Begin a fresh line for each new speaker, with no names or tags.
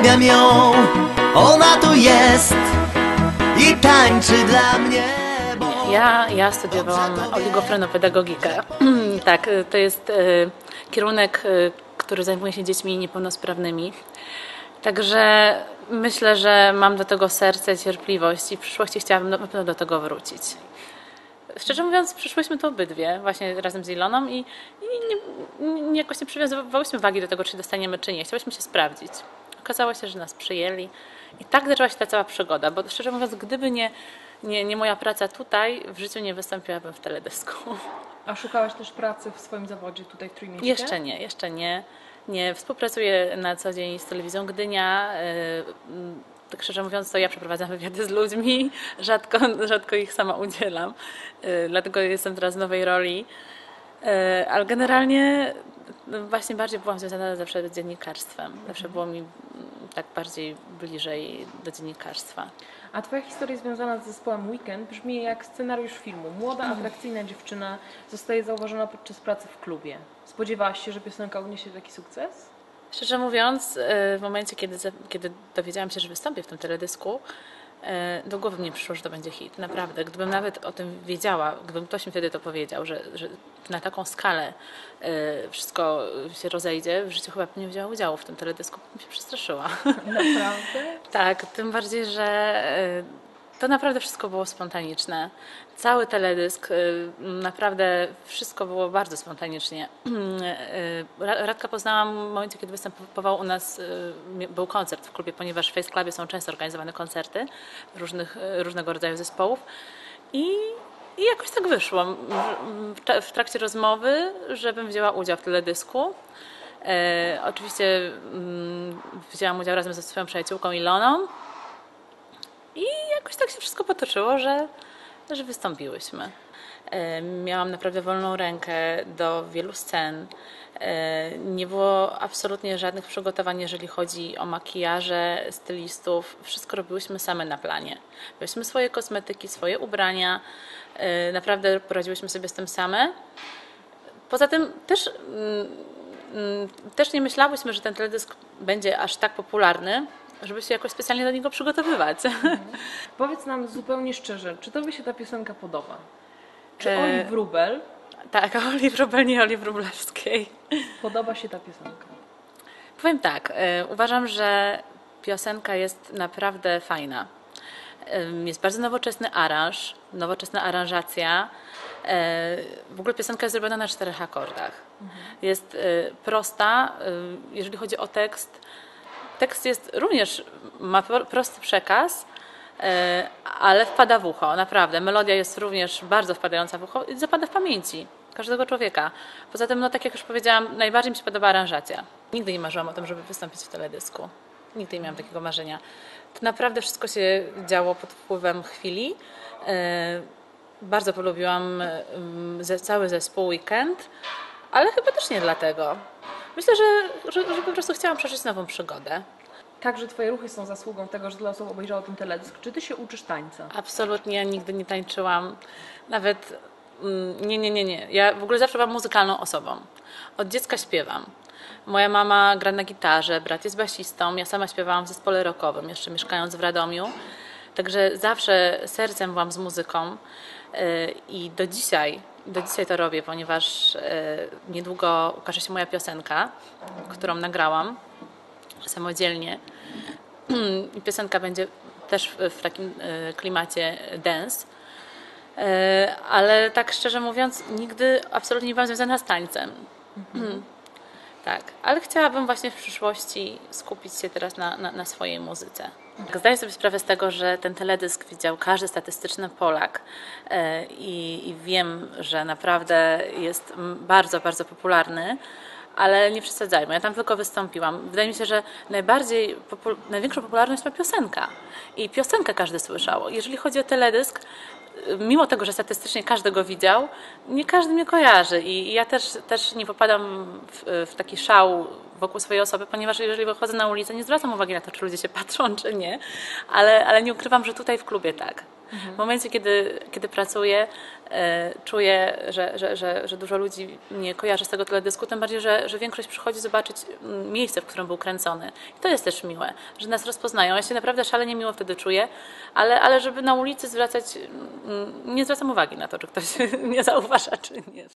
błagam ją, ona tu jest i tańczy dla mnie.
Ja, ja studiowałam oligofrenopedagogikę. tak, y, to jest y, kierunek, y, który zajmuje się dziećmi niepełnosprawnymi. Także myślę, że mam do tego serce, cierpliwość i w przyszłości chciałabym na pewno do tego wrócić. Szczerze mówiąc, przyszłyśmy tu obydwie, właśnie razem z Iloną i, i nie, nie, jakoś nie przywiązywałyśmy wagi do tego, czy dostaniemy, czy nie. Chciałyśmy się sprawdzić. Okazało się, że nas przyjęli i tak zaczęła się ta cała przygoda, bo szczerze mówiąc, gdyby nie, nie, nie moja praca tutaj, w życiu nie wystąpiłabym w teledysku.
A szukałaś też pracy w swoim zawodzie tutaj w Trójmieście?
Jeszcze nie, jeszcze nie. Nie współpracuję na co dzień z telewizją Gdynia. Yy, tak szczerze mówiąc, to ja przeprowadzam wywiady z ludźmi, rzadko, rzadko ich sama udzielam, yy, dlatego jestem teraz w nowej roli. Yy, ale generalnie no, właśnie bardziej byłam związana zawsze z dziennikarstwem. Zawsze było mi tak bardziej bliżej do dziennikarstwa.
A twoja historia związana z zespołem Weekend brzmi jak scenariusz filmu. Młoda, atrakcyjna dziewczyna zostaje zauważona podczas pracy w klubie. Spodziewałaś się, że piosenka odniesie taki sukces?
Szczerze mówiąc, y, w momencie, kiedy, kiedy dowiedziałam się, że wystąpię w tym teledysku, do głowy mnie przyszło, że to będzie hit. Naprawdę. Gdybym nawet o tym wiedziała, gdybym ktoś mi wtedy to powiedział, że, że na taką skalę y, wszystko się rozejdzie, w życiu chyba bym nie wzięła udziału w tym teledysku, bym się przestraszyła.
Naprawdę?
Tak, tym bardziej, że y, to naprawdę wszystko było spontaniczne. Cały teledysk, y, naprawdę wszystko było bardzo spontanicznie. Ra- Radka poznałam w momencie, kiedy występował u nas, y, był koncert w klubie, ponieważ w Face Clubie są często organizowane koncerty różnych, y, różnego rodzaju zespołów. I, I jakoś tak wyszło w trakcie rozmowy, żebym wzięła udział w teledysku. E, oczywiście mm, wzięłam udział razem ze swoją przyjaciółką Iloną i jakoś tak się wszystko potoczyło, że, że wystąpiłyśmy. E, miałam naprawdę wolną rękę do wielu scen. E, nie było absolutnie żadnych przygotowań, jeżeli chodzi o makijaże, stylistów. Wszystko robiłyśmy same na planie. Miałyśmy swoje kosmetyki, swoje ubrania. E, naprawdę poradziłyśmy sobie z tym same. Poza tym też, mm, mm, też nie myślałyśmy, że ten teledysk będzie aż tak popularny, żeby się jakoś specjalnie do niego przygotowywać.
Powiedz nam zupełnie szczerze, czy tobie się ta piosenka podoba? Czy
E,
Oli Wróbel
tak, Oli Wróbel, nie Oli Wróblewskiej.
podoba się ta piosenka?
Powiem tak, e, uważam, że piosenka jest naprawdę fajna. Jest bardzo nowoczesny aranż, nowoczesna aranżacja. E, W ogóle piosenka jest zrobiona na czterech akordach. Jest e, prosta, jeżeli chodzi o tekst. Tekst jest również, ma pro- prosty przekaz, e, ale wpada w ucho, naprawdę. Melodia jest również bardzo wpadająca w ucho i zapada w pamięci każdego człowieka. Poza tym, no tak jak już powiedziałam, najbardziej mi się podoba aranżacja. Nigdy nie marzyłam o tym, żeby wystąpić w teledysku. Nigdy nie miałam takiego marzenia. To naprawdę wszystko się działo pod wpływem chwili. E, Bardzo polubiłam ze- cały zespół Weekend, ale chyba też nie dlatego. Myślę, że, że, że po prostu chciałam przeżyć nową przygodę.
Także twoje ruchy są zasługą tego, że tyle osób obejrzało ten teledysk. Czy ty się uczysz tańca?
Absolutnie ja nigdy nie tańczyłam. Nawet mm, nie, nie, nie, nie. Ja w ogóle zawsze byłam muzykalną osobą. Od dziecka śpiewam. Moja mama gra na gitarze, brat jest basistą, ja sama śpiewałam w zespole rockowym, jeszcze mieszkając w Radomiu. Także zawsze sercem byłam z muzyką yy, i do dzisiaj, do dzisiaj to robię, ponieważ yy, niedługo ukaże się moja piosenka, którą nagrałam samodzielnie. I piosenka będzie też w, takim e, klimacie dance. Ale tak szczerze mówiąc, nigdy absolutnie nie byłam związana z tańcem. Mhm. Tak, ale chciałabym właśnie w przyszłości skupić się teraz na, na, na swojej muzyce. Zdaję sobie sprawę z tego, że ten teledysk widział każdy statystyczny Polak e, i, i wiem, że naprawdę jest bardzo, bardzo popularny, ale nie przesadzajmy, ja tam tylko wystąpiłam. Wydaje mi się, że najbardziej, największą popularność ma piosenka i piosenkę każdy słyszał. Jeżeli chodzi o teledysk, mimo tego, że statystycznie każdy go widział, nie każdy mnie kojarzy i ja też, też nie popadam w, w taki szał wokół swojej osoby, ponieważ jeżeli wychodzę na ulicę, nie zwracam uwagi na to, czy ludzie się patrzą, czy nie, ale, ale nie ukrywam, że tutaj w klubie tak. W momencie, kiedy, kiedy pracuję, e, czuję, że, że, że, że dużo ludzi mnie kojarzy z tego teledysku, tym bardziej, że, że większość przychodzi zobaczyć mm, miejsce, w którym był kręcony. I to jest też miłe, że nas rozpoznają. Ja się naprawdę szalenie miło wtedy czuję, ale, ale żeby na ulicy zwracać, mm, nie zwracam uwagi na to, czy ktoś mnie zauważa, czy nie.